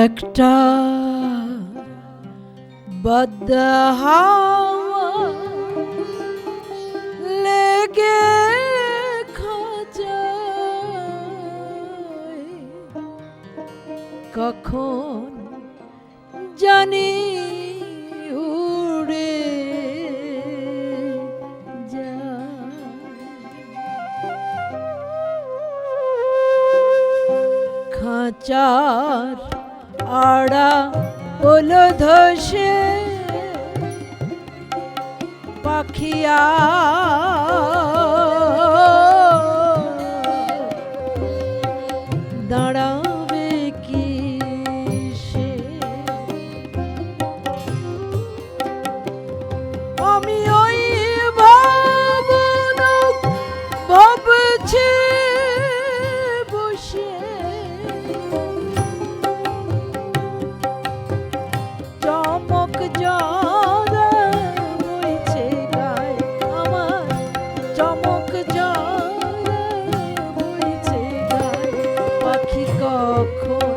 একটা বদ্ধ কখন জানি উড়ে খাঁচার আড়া ওলো ধসে পাখিয়া দাঁড়াবে কখন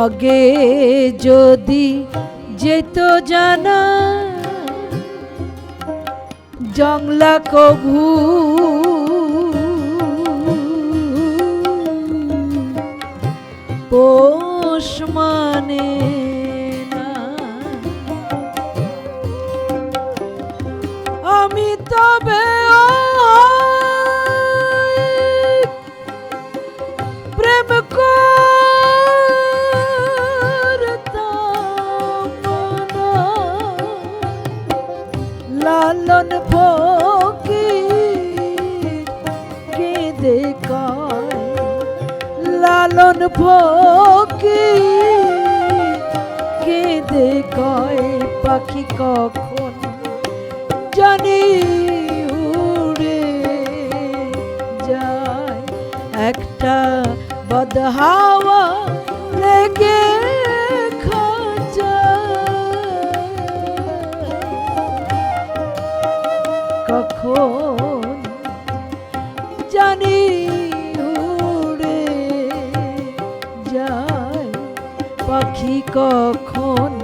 আগে যদি যেত জানা জংলা কভু পোষ মানে না। আমি তবে প্রেম লালন ফকির কেঁদে কয় লালন ফকির কেঁদে কয় পাখি কখন জানি উড়ে যায়। একটা বদহাওয়া লেগে পাখি কখন জানি